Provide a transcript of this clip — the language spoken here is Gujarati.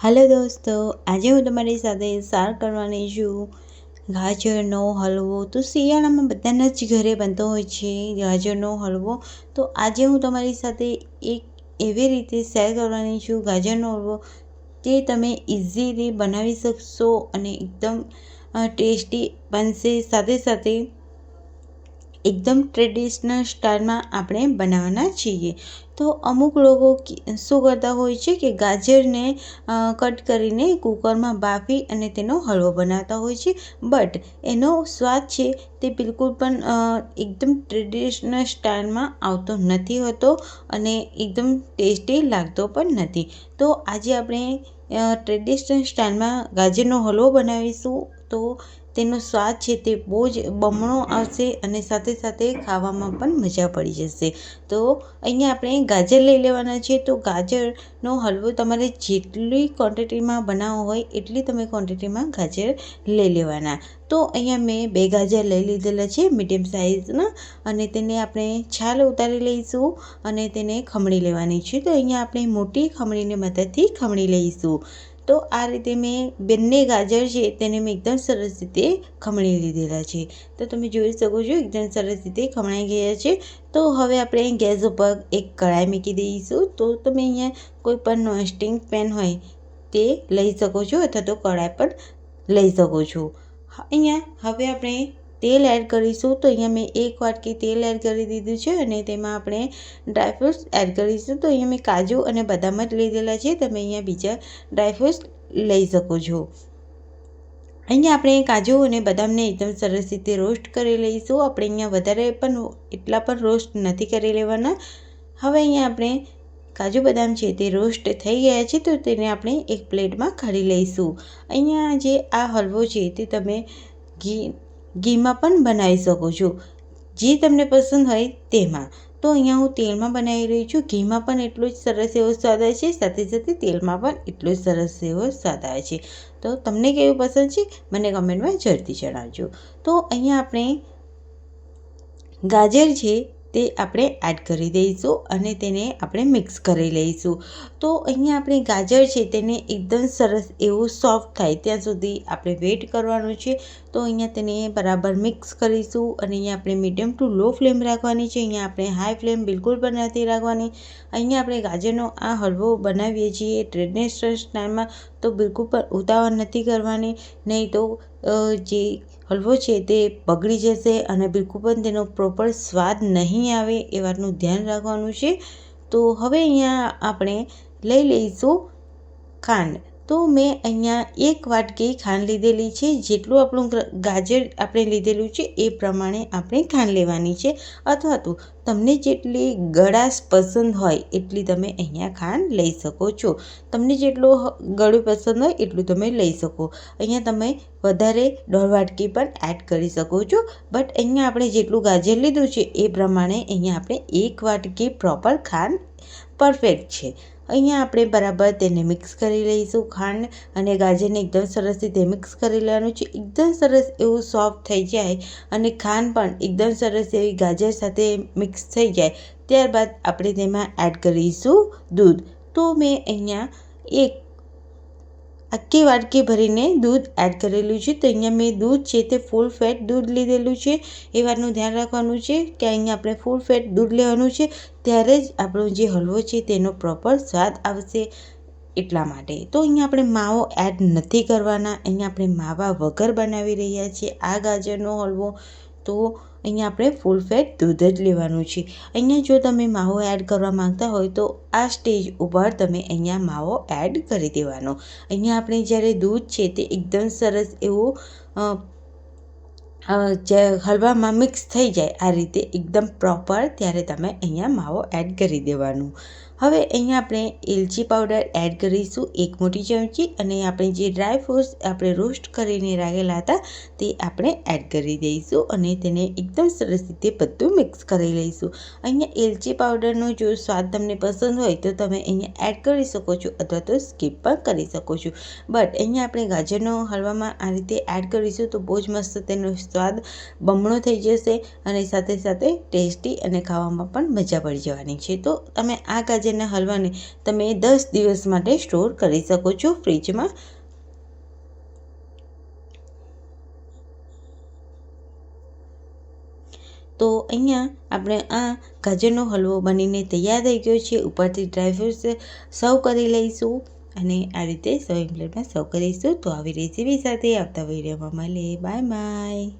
હાલો દોસ્તો, આજે હું તમારી સાથે શેર કરવાની છું. ગાજરનો હલવો તો શિયાળામાં બધાના જ ઘરે બનતો હોય છે. ગાજરનો હલવો તો આજે હું તમારી સાથે એક એવી રીતે શેર કરવાની છું. ગાજરનો હલવો તે તમે ઇઝીલી બનાવી શકશો અને એકદમ ટેસ્ટી બનશે. સાથે સાથે એકદમ ટ્રેડિશનલ સ્ટાઇલમાં આપણે બનાવવાના છીએ. તો અમુક લોકો શું કરતા હોય છે કે ગાજરને કટ કરીને કૂકરમાં બાફી અને તેનો હલવો બનાવતા હોય છે. બટ એનો સ્વાદ છે તે બિલકુલ પણ એકદમ ટ્રેડિશનલ સ્ટાઇલમાં આવતો નથી હોતો અને એકદમ ટેસ્ટી લાગતો પણ નથી. તો આજે આપણે ટ્રેડિશનલ સ્ટાઇલમાં ગાજરનો હલવો બનાવીશું તો તેનો સ્વાદ છે તે બહુ જ બમણો આવશે અને સાથે સાથે ખાવામાં પણ મજા પડી જશે. તો અહીંયા આપણે ગાજર લઈ લેવાના છે તો ગાજરનો હલવો તમારે જેટલી ક્વોન્ટિટીમાં બનાવવો હોય એટલી તમે ક્વોન્ટિટીમાં ગાજર લઈ લેવાના. તો અહીંયા મેં બે ગાજર લઈ લીધેલા છે મીડિયમ સાઇઝના અને તેને આપણે છાલ ઉતારી લઈશું અને તેને ખમણી લેવાની છે. તો અહીંયા આપણે મોટી ખમણીની મદદથી ખમણી લઈશું. તો આ રીતે મેં બંને ગાજર છે તેને મેં એકદમ સરસ રીતે ખમણી લીધેલા છે. તો તમે જોઈ શકો છો એકદમ સરસ રીતે ખમણાઈ ગયા છે. તો હવે આપણે ગેસ ઉપર એક કઢાઈ મૂકી દઈશું. તો તમે અહીંયા કોઈ પણ નોનસ્ટિક પેન હોય તે લઈ શકો છો અથવા તો કઢાઈ પણ લઈ શકો છો. અહીંયા હવે આપણે તેલ એડ કરીશું. તો અહીંયા મેં એક વાટકી તેલ એડ કરી દીધું છે અને તેમાં આપણે ડ્રાયફ્રૂટ્સ એડ કરીશું. તો અહીંયા મેં કાજુ અને બદામ જ લીધેલા છે. તમે અહીંયા બીજા ડ્રાયફ્રૂટ્સ લઈ શકો છો. અહીંયા આપણે કાજુ અને બદામને એકદમ સરસ રીતે રોસ્ટ કરી લઈશું. આપણે અહીંયા વધારે પણ એટલા પણ રોસ્ટ નથી કરી લેવાના. હવે અહીંયા આપણે કાજુ બદામ છે તે રોસ્ટ થઈ ગયા છે. તો તેને આપણે એક પ્લેટમાં કાઢી લઈશું. અહીંયા જે આ હલવો છે તે તમે ઘી ઘીમાં પણ બનાવી શકો છો. જે તમને પસંદ હોય તેમાં. તો અહીંયા હું તેલમાં બનાવી રહી છું. ઘીમાં પણ એટલો જ સરસ એવો સ્વાદ આવે છે. સાથે સાથે તેલમાં પણ એટલો જ સરસ એવો સ્વાદ આવે છે. તો તમને કેવું પસંદ છે? મને કમેન્ટમાં જરૂરથી જણાવજો. તો અહીંયા આપણે ગાજર છે તે આપણે એડ કરી દઈશું અને તેને આપણે મિક્સ કરી લઈશું. તો અહીંયા આપણે ગાજર છે તેને એકદમ સરસ એવું સોફ્ટ થાય ત્યાં સુધી આપણે વેઇટ કરવાનું છે. તો અહીંયા તેને બરાબર મિક્સ કરીશું અને અહીંયા આપણે મીડિયમ ટુ લો ફ્લેમ રાખવાની છે. અહીંયા આપણે હાઈ ફ્લેમ બિલકુલ પણ નથી રાખવાની. અહીંયા આપણે ગાજરનો આ હલવો બનાવીએ છીએ. ટ્રેડનેસ ટાઈમમાં તો બિલકુલ પણ ઉતાવળ નથી કરવાની. નહીં તો જે હલવો છે તે બગડી જશે અને બિલકુલ પણ તેનો પ્રોપર સ્વાદ નહીં આવે એ વાતનું ધ્યાન રાખવાનું છે. તો હવે અહીંયા આપણે લઈ લઈશું ખાંડ. તો મેં અહીંયા એક વાટકી ખાંડ લીધેલી છે. જેટલું આપણું ગાજર આપણે લીધેલું છે એ પ્રમાણે આપણે ખાંડ લેવાની છે. અથવા તો તમને જેટલી ગળાશ પસંદ હોય એટલી તમે અહીંયા ખાંડ લઈ શકો છો. તમને જેટલું ગળું પસંદ હોય એટલું તમે લઈ શકો. અહીંયા તમે વધારે દોઢ વાટકી પણ એડ કરી શકો છો. બટ અહીંયા આપણે જેટલું ગાજર લીધું છે એ પ્રમાણે અહીંયા આપણે એક વાટકી પ્રોપર ખાંડ પરફેક્ટ છે. અહીંયા આપણે બરાબર તેને મિક્સ કરી લઈશું ખાંડ અને ગાજરને એકદમ સરસ રીતે મિક્સ કરી લેવાનું છે. એકદમ સરસ એવું સોફ્ટ થઈ જાય અને ખાંડ પણ એકદમ સરસ એવી ગાજર સાથે મિક્સ થઈ જાય. ત્યારબાદ આપણે તેમાં એડ કરીશું દૂધ. તો મેં અહીંયા એક આખી વાટકી ભરીને દૂધ એડ કરેલું છે. તો અહીંયા મેં દૂધ છે તે ફૂલ ફેટ દૂધ લીધેલું છે. એ વાતનું ધ્યાન રાખવાનું છે કે અહીંયા આપણે ફૂલ ફેટ દૂધ લેવાનું છે. ત્યારે જ આપણો જે હલવો છે તેનો પ્રોપર સ્વાદ આવશે એટલા માટે. તો અહીંયા આપણે માવો એડ નથી કરવાના. અહીંયા આપણે માવા વગર બનાવી રહ્યા છીએ. આ ગાજરનો હલવો. તો અહીંયા આપણે ફૂલ ફેટ દૂધ જ લેવાનું છે. અહીંયા જો તમે માવો એડ કરવા માંગતા હોય તો આ સ્ટેજ ઉપર તમે અહીંયા માવો એડ કરી દેવાનો. અહીંયા આપણે જ્યારે દૂધ છે તે એકદમ સરસ એવું હલવામાં મિક્સ થઈ જાય, આ રીતે એકદમ પ્રોપર ત્યારે તમે અહીંયા માવો એડ કરી દેવાનું. હવે અહીંયા આપણે એલચી પાવડર એડ કરીશું, એક મોટી ચમચી, અને આપણે જે ડ્રાય ફ્રૂટ્સ આપણે રોસ્ટ કરીને રાખેલા હતા તે આપણે એડ કરી દઈશું અને તેને એકદમ સરસ રીતે બધું મિક્સ કરી લઈશું. અહીંયા એલચી પાવડરનો જો સ્વાદ તમને પસંદ હોય તો તમે અહીંયા એડ કરી શકો છો અથવા તો સ્કીપ પણ કરી શકો છો. બટ અહીંયા આપણે ગાજરનો હલવામાં આ રીતે એડ કરીશું તો બહુ જ મસ્ત તેનો સ્વાદ બમણો થઈ જશે અને સાથે સાથે ટેસ્ટી અને ખાવામાં પણ મજા પડી જવાની છે. તો તમે આ ગાજર ગાજરના હલવાને તમે દસ દિવસ માટે સ્ટોર કરી શકો છો ફ્રીજમાં. તો અહીંયા આપણે આ ગાજરનો હલવો બનીને તૈયાર થઈ ગયો છે. ઉપરથી ડ્રાયફ્રૂટ્સ સર્વ કરી લઈશું અને આ રીતે સર્વિંગ પ્લેટમાં સર્વ કરીશું. તો આવી રેસીપી સાથે આવતા વિડીયોમાં મળીએ. Bye bye.